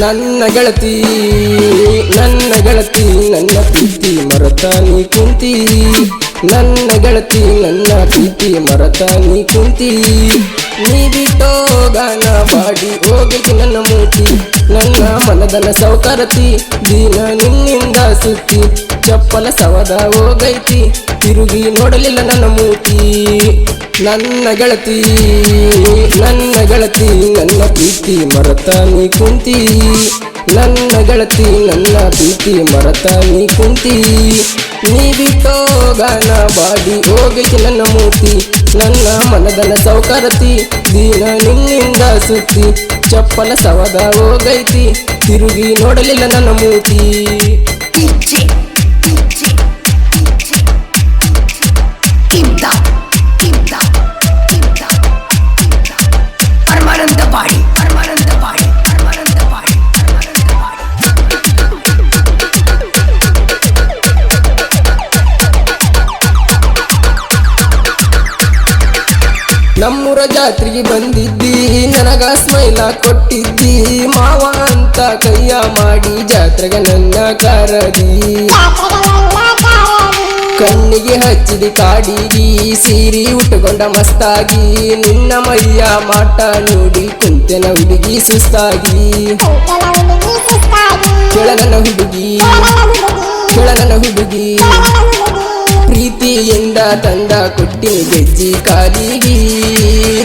ನನ್ನ ಗೆಳತಿ ನನ್ನ ಗೆಳತಿ ನನ್ನ ಪ್ರೀತಿ ಮರತ ನೀ ಕುಂತಿ ನನ್ನ ಗೆಳತಿ ನನ್ನ ಪ್ರೀತಿ ಮರತ ನೀ ಕುಂತಿ ನೀ ಬಿಟ್ಟೋಗನ ಬಾಡಿ ಹೋಗಿ ನನ್ನ ಮೂತಿ. ನನ್ನ ಮನದನ ಸೌಕರತಿ, ದಿನ ನಿನ್ನಿಂದ ಸುತ್ತಿ. ಚಪ್ಪಲ ಸವದ ಹೋಗೈತಿ, ತಿರುಗಿ ನೋಡಲಿಲ್ಲ ನನ್ನ ಮೂತಿ. ನನ್ನ ಗೆಳತಿ ನನ್ನ ಗೆಳತಿ, ನನ್ನ ಪ್ರೀತಿ ಮರತ ನೀ ಕುಂತಿ. ನನ್ನ ಗೆಳತಿ, ನನ್ನ ಪ್ರೀತಿ ಮರತ ನೀ ಕುಂತಿ. ನೀ ಬಿಟ್ಟೋಗನ ಬಾಡಿ ಹೋಗೈತಿ ನನ್ನ ಮೂತಿ. ನನ್ನ ಮನದನ ಸೌಕರತಿ ದೀನ ನಿನ್ನಿಂದ ಸುತ್ತಿ ಚಪ್ಪಲ ಸವದ ಹೋಗೈತಿ ತಿರುಗಿ ನೋಡಲಿಲ್ಲ ನನ್ನ ಮೂತಿ. ನಮ್ಮೂರ ಜಾತ್ರೆಗೆ ಬಂದಿದ್ದಿ, ನನಗ ಸ್ಮೈಲ ಕೊಟ್ಟಿದ್ದಿ. ಮಾವ ಅಂತ ಕೈಯ ಮಾಡಿ ಜಾತ್ರೆಗೆ ನನ್ನ ಕರದಿ. ಕಣ್ಣಿಗೆ ಹಚ್ಚಿದಿ ಕಾಡಿಗಿ, ಸೀರಿ ಉಟ್ಟುಕೊಂಡ ಮಸ್ತಾಗಿ. ನಿನ್ನ ಮೈಯ ಮಾಟ ನೋಡಿ ಕುಂತೆನ ಹುಡುಗಿ ಸುಸ್ತಾಗಿ. ಕೆಳಗನ ಹುಡುಗಿ ಕೆಳಗನ ಹುಡುಗಿ. ಪ್ರೀತಿಯಿಂದ ತಂದ ಕೊಟ್ಟಿ ಗೆಜ್ಜಿ ಕಾಲಿಗಿ.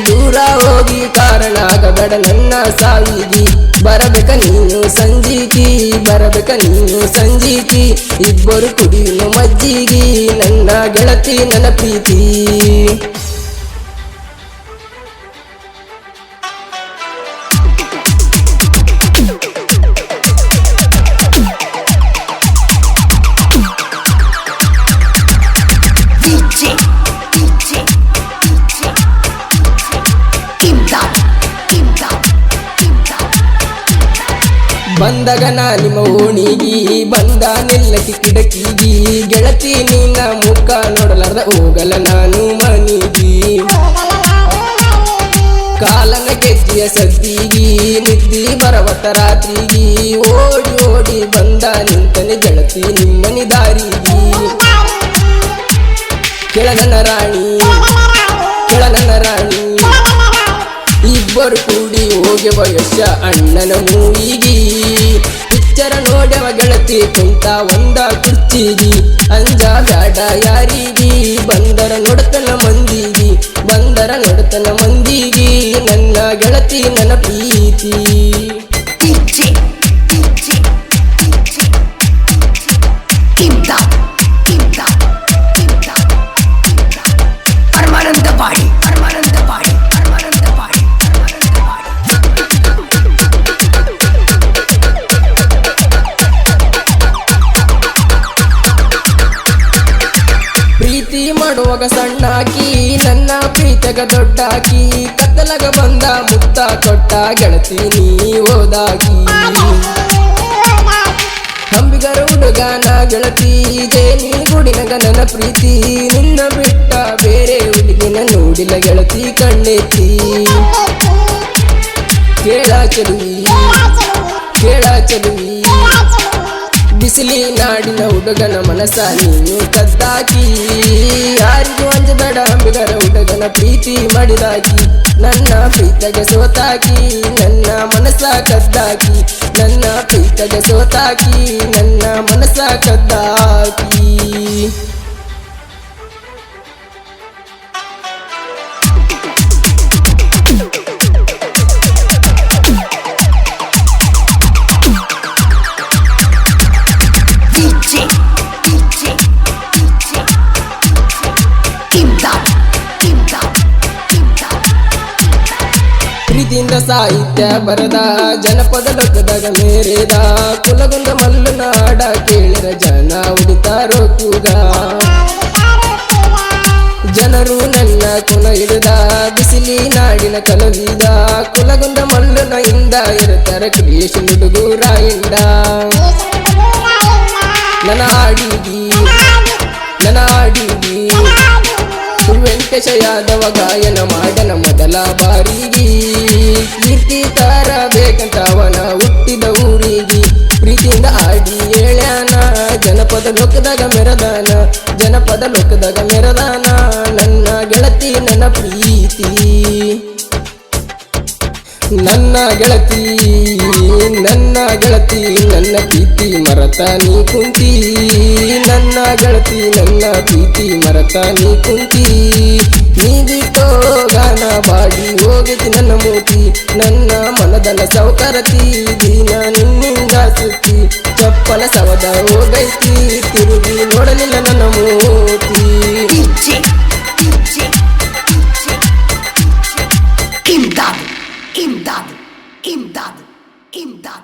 ದೂರ ಹೋಗಿ ಕಾರಣ ಆಗಬೇಡ ನನ್ನ ಸಾವಿಗಿ ಬರಬೇಕ ನೀನು ಸಂಜೀಕಿ, ಬರಬೇಕ ನೀನು ಸಂಜೀಕಿ. ಇಬ್ಬರು ಕುಡಿಯುವ ಮಜ್ಜಿಗಿ, ನನ್ನ ಗೆಳತಿ ನನ್ನ ಪ್ರೀತಿ. ಇಮ್ದಾದ್ ಇಮ್ದಾದ್ ಇಮ್ದಾದ್ ಬಂದಾಗ ನಾ ನಿಮ್ಮ ಓಣಿಗಿ, ಬಂದ ನಿಲ್ಲಕಿ ಕಿಡಕಿಗಿ ಗೆಳತಿ ನಿನ್ನ ಮುಖ ನೋಡಲಾರ್ದ ಹೋಗಲ ನಾನು ಮನಿಗಿ. ಕಾಲನ ಗೆಜ್ಜೆಯ ಸದ್ದಿಗಿ, ನಿದ್ದಿ ಬರವತ್ತ ರಾತ್ರಿಗಿ, ಓಡಿ ಓಡಿ ಬಂದ ನಿಂತನೆ ಗೆಳತಿ ನಿಮ್ಮನಿ ದಾರಿಗಿ. ಕೆಳಗನ ರಾಣಿ ಹೋಗಿ ವಯಸ್ಸ ಅಣ್ಣನ ಮೂವಿಗಿ ಪಿಚ್ಚರ ನೋಡವ ಗೆಳತಿ ಕುಂತ ಒಂದ ಕುರ್ಚಿಗಿ. ಅಂಜ ಬ್ಯಾಡ ಯಾರಿಗಿ. ಬಂದರ ನೋಡತನ ಮಂದಿಗಿ. ಬಂದರ ನೋಡತನ ಮಂದಿಗಿ. ನನ್ನ ಗೆಳತಿ ನನ್ನ ಪ್ರೀತಿ. ಪ್ರೀತಿ ಮಾಡುವಾಗ ಸಣ್ಣಾಕಿ, ನನ್ನ ಪ್ರೀತಗ ದೊಡ್ಡಾಕಿ, ಕತ್ತಲಗ ಬಂದ ಮುತ್ತ ಕೊಟ್ಟ ಗೆಳತಿ ನೀ ಓದಾಕಿ ಹುಡುಗ ಹುಡುಗನ ಗೆಳತಿ, ಜೇನಿ ಗುಡಿನಗ ನನ್ನ ಪ್ರೀತಿ, ನಿನ್ನ ಬಿಟ್ಟ ಬೇರೆ ಹುಡುಗಿನ ನೋಡಿಲ್ಲ ಗೆಳತಿ ಕಣ್ಣೆತ್ತಿ. ಕೇಳ ಚಲುವಿ, ಕೇಳ ಚೆಲುವಿ. ಬಿಸಿಲಿ ನಾಡಿನ ಹುಡುಗನ ಮನಸ ನೀನು ಕದ್ದಾಕಿ ಯಾರಿಗೂ ಅಂಜಬೇಡ ಅಂಬಿಗರ ಹುಡುಗನ ಪ್ರೀತಿ ಮಾಡಿದಾಕಿ. ನನ್ನ ಪ್ರೀತಗೆ ಸೋತಾಕಿ, ನನ್ನ ಮನಸ ಕದ್ದಾಕಿ. ನನ್ನ ಪ್ರೀತಗೆ ಸೋತಾಕಿ, ನನ್ನ ಮನಸ ಕದ್ದಾಕಿ. ಸಾಹಿತ್ಯ ಬರದ, ಜನಪದ ಲೋಕದಾಗ ಮೇರೆದ, ಕುಲಗುಂದ ಮಲ್ಲನಾಡ ಕೇಳಿದ ಜನ ಉಡಿತಾರೋ ಕೂಗ ಜನರು ನನ್ನ ಕುಲ ಹಿಡಿದ, ಬಿಸಿಲಿ ನಾಡಿನ ಕಲವಿದ, ಕುಲಗುಂದ ಮಲ್ಲನ ಇಂದ ಇರುತ್ತರ ಕ್ರಿಯೇಷನ್ ಹುಡುಗೂರ ಇಂದ ನನ್ನ ನನ್ನ ಶ್ರೀ ವೆಂಕಟೇಶ ಯಾದವ ಗಾಯನ ಮಾಡನ ಮೊದಲ ಬಾರಿಗೆ ಕೀರ್ತಿ ತರಬೇಕಂತ ಅವನ ಹುಟ್ಟಿದ ಊರಿಗೆ. ಪ್ರೀತಿಯಿಂದ ಆಡಿ ಹೇಳ್ಯಾನ, ಜನಪದ ಲೋಕದಾಗ ಮೆರದಾನ, ಜನಪದ ಲೋಕದಾಗ ಮೆರದಾನ, ನನ್ನ ಗೆಳತಿ, ನನ್ನ ಪ್ರೀತಿ. ನನ್ನ ಗೆಳತಿ ನನ್ನ ಗೆಳತಿ, ನನ್ನ ಪ್ರೀತಿ ಮರತ ನೀ ಕುಂತಿ. ನನ್ನ ಗೆಳತಿ, ನನ್ನ ಪ್ರೀತಿ ಮರತ ನೀ ಕುಂತಿ. ನೀ ತೋ ಗಾನ ಬಾಡಿ ಹೋಗೈತಿ ನನ್ನ ಮೂತಿ ನನ್ನ ಮನದನ ಸೌಕರತಿ ದಿನ ನಿನ್ನಿಂದ ಸುತ್ತಿ ಚಪ್ಪಲ ಸವದ ಹೋಗೈತಿ ತಿರುಗಿ ನೋಡಲಿಲ್ಲ ನನ್ನ ಮೂತಿ. DJ, DJ, DJ, Imdad, Imdad, Imdad,